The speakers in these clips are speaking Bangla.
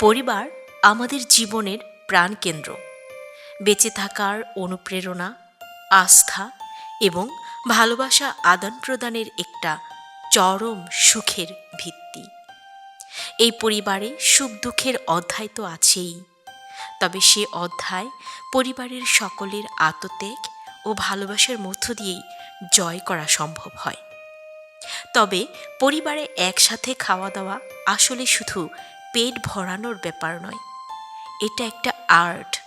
পরিবার আমাদের জীবনের প্রাণকেন্দ্র। বেঁচে থাকার অনুপ্রেরণা, আস্থা এবং ভালোবাসা আদান প্রদানের একটা চরম সুখের ভিত্তি। এই পরিবারে সুখ দুঃখের অধ্যায় তো আছেই। তবে সে অধ্যায় পরিবারের সকলের আত্মত্যাগ ও ভালোবাসার মধ্য দিয়েই জয় করা সম্ভব হয়। তবে পরিবারে একসাথে খাওয়া দাওয়া আসলে শুধু পেট ভরানোর ব্যাপার নয়। এটা একটা আর্ট।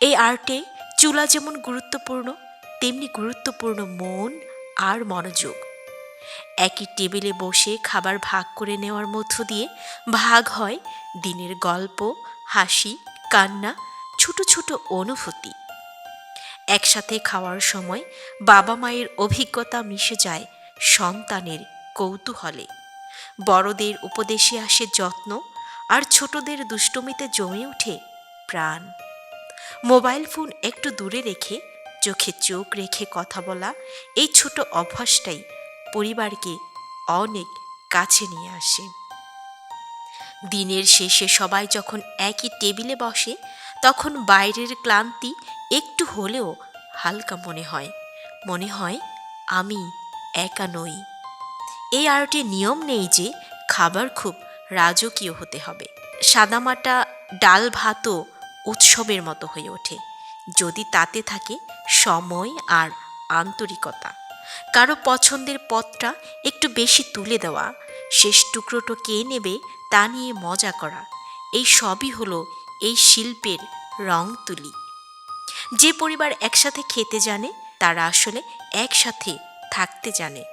এই আর্টে চুলা যেমন গুরুত্বপূর্ণ, তেমনি গুরুত্বপূর্ণ মন আর মনোযোগ। একই টেবিলে বসে খাবার ভাগ করে নেওয়ার মধ্য দিয়ে ভাগ হয় দিনের গল্প, হাসি, কান্না, ছোট ছোট অনুভূতি। একসাথে খাওয়ার সময় বাবা মায়ের অভিজ্ঞতা মিশে যায় সন্তানের কৌতূহলে। বড়দের উপদেশে আসে যত্ন আর ছোটদের দুষ্টমিতে জমে ওঠে প্রাণ। মোবাইল ফোন একটু দূরে রেখে, চোখে চোখ রেখে কথা বলা, এই ছোট অভ্যাসটাই পরিবারকে অনেক কাছে নিয়ে আসে। দিনের শেষে সবাই যখন একই টেবিলে বসে, তখন বাইরের ক্লান্তি একটু হলেও হালকা মনে হয়। মনে হয় আমি একা নই। এই আর্টে নিয়ম নেই যে খাবার খুব রাজকীয় হতে হবে। সাদামাটা ডাল ভাতও উৎসবের মতো হয়ে ওঠে। যদি তাতে থাকে সময় আর আন্তরিকতা। কারও পছন্দের পথটা একটু বেশি তুলে দেওয়া, শেষ টুকরোটো কে নেবে তা নিয়ে মজা করা, এই সবই হলো এই শিল্পের রং তুলি। যে পরিবার একসাথে খেতে জানে, তারা আসলে একসাথে থাকতে জানে।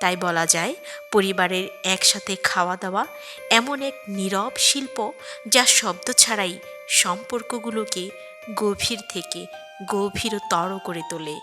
তাই বলা যায় পরিবারের একসাথে খাওয়া দাওয়া এমন এক নীরব শিল্প যা শব্দ ছাড়াই সম্পর্কগুলোকে গভীর থেকে গভীরতর করে তোলে।